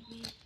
complete.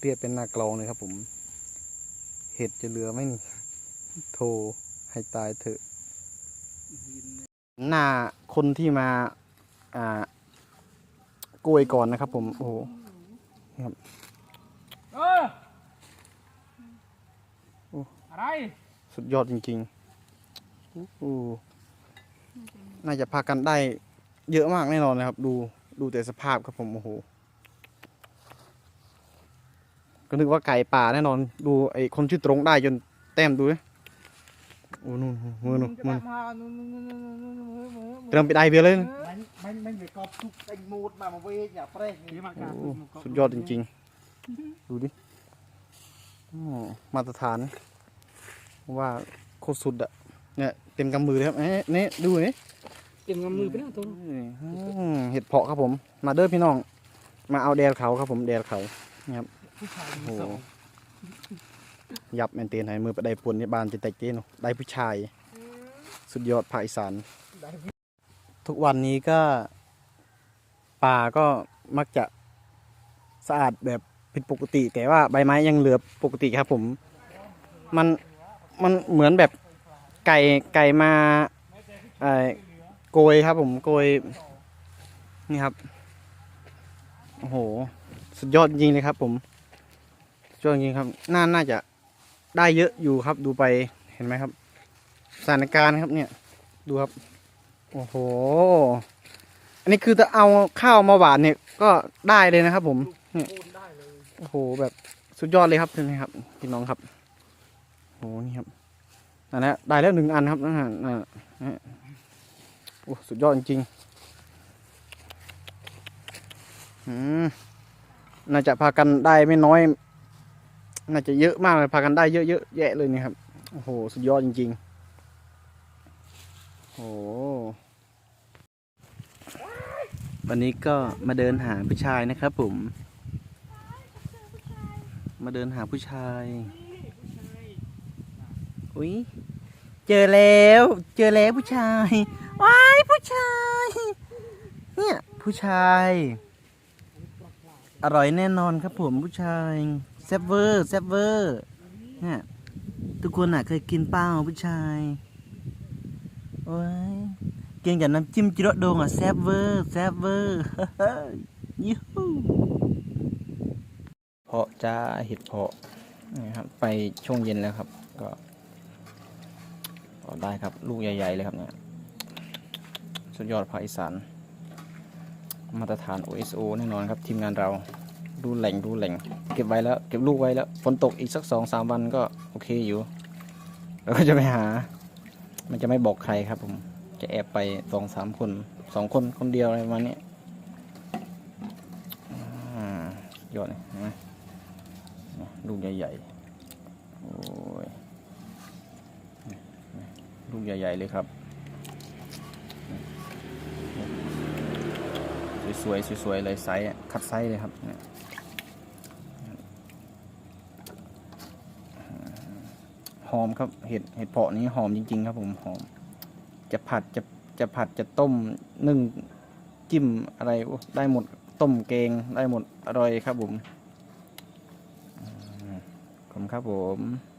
เรียกเป็นหน้ากลองเลยครับผม เห็ดจะเหลือไหมนี่โทรให้ตายเถอะ หน้าคนที่มา อ่าโกยก่อนนะครับผม โอ้โหเออโอ้อะไร สุดยอดจริงๆโอ้โหน่าจะพากันได้เยอะมากแน่นอนนะครับ ดู ดูแต่สภาพครับผม โอ้โห ก็นึกว่าไก่ป่าแน่นอน ดูไอ้คนชื่อตรงได้จนแต้มดูนะโอ้นู่นมือนู่นมือนู่นนู่นนู่นนู่นนู่นนู่นมือมือเตรียมไปได้เบียร์เลยนะ มันมันมันอยู่กอบทุกไอ้มูดมามาเวทอย่าเปรย์เดี๋ยวมาโอ้กาสุดยอดจริงๆ ดูดิโอ้มาตรฐาน ว่าโคตรสุดอะเนี่ยเต็มกำมือเลยครับเอ๊ะนี่ดูนี่เต็มกำมือไปแล้วตัวอืมเห็ดเพาะครับผม มาเด้อพี่น้อง มาเอาแดดเขาครับผมแดดเขา ผู้ชายโอ้โหยับแมนเตนให้มือไปได้ปวนในบ้านจะแตกเจนได้ผู้ชาย สุดยอดภาคอีสานทุกวันนี้ก็ ป่าก็มักจะสะอาดแบบเป็นปกติ แต่ว่าใบไม้ยังเหลือปกติครับผม มันมันเหมือนแบบไก่ไก่มาเอ่อโกยครับผมโกย นี่ครับ โอ้โห สุดยอดจริงเลยครับผม สุดยอดจริงครับน่าน่าจะได้เยอะอยู่ครับดูไปเห็นไหมครับ สถานการณ์ครับเนี่ย ดูครับ โอ้โห อันนี้คือจะเอาข้าวมาหวานเนี่ยก็ได้เลยนะครับ ผมเนี่ยโอ้โหแบบสุดยอดเลยครับนี่ครับพี่น้องครับโอ้โหนี่ครับอันนี้ได้แล้วหนึ่งอันครับนะฮะนะฮะโอ้สุดยอดจริงๆอืมน่าจะพากันได้ไม่น้อย น่าจะเยอะมากเลยพากันได้เยอะๆแยะเลยนี่ครับ โอ้โห สุดยอดจริงๆโอ้โหวันนี้ก็มาเดินหาผู้ชายนะครับผม มาเดินหาผู้ชาย อุ้ยเจอแล้ว เจอแล้วผู้ชาย ว้ายผู้ชาย เนี่ยผู้ชาย อร่อยแน่นอนครับผมผู้ชาย ซ่บเวอร์แซ่บเวอร์เนี่ยทุกคนอะเคยกินเป้าผู้ชายโอ้ยกินกับน้ำจิ้มจิโร่โดงอะแซ่บเวอร์แซ่บเวอร์ยูฮูเพาะจ้าเห็ดเพาะนี่ครับไปช่วงเย็นแล้วครับ ก็ก็ได้ครับ ลูกใหญ่ ๆ เลยครับเนี่ยสุดยอดภาคอีสานมาตรฐาน OSO แน่นอนครับ ทีมงานเรา ดูแหล่งดูแหล่ง เก็บไว้แล้ว เก็บลูกไว้แล้วฝนตกอีกสักสองสามวันก็โอเคอยู่เราก็จะไปหา มันจะไม่บอกใครครับผม จะแอบไปสองสามคนสองคนคนเดียวอะไรประมาณนี้ยอดเลยนไหมลูกใหญ่ๆโอ้ยลูกใหญ่ ๆ เลยครับ สวยๆสวยๆเลยไซส์คัดไซส์เลยครับเนี่ย หอมครับเห็ดเห็ดเพาะนี้หอมจริง ๆ ครับผมหอม จะผัดจะจะผัดจะต้มนึ่งจิ้มอะไรได้หมดต้มแกงได้หมดอร่อยครับผมขอบคุณครับผม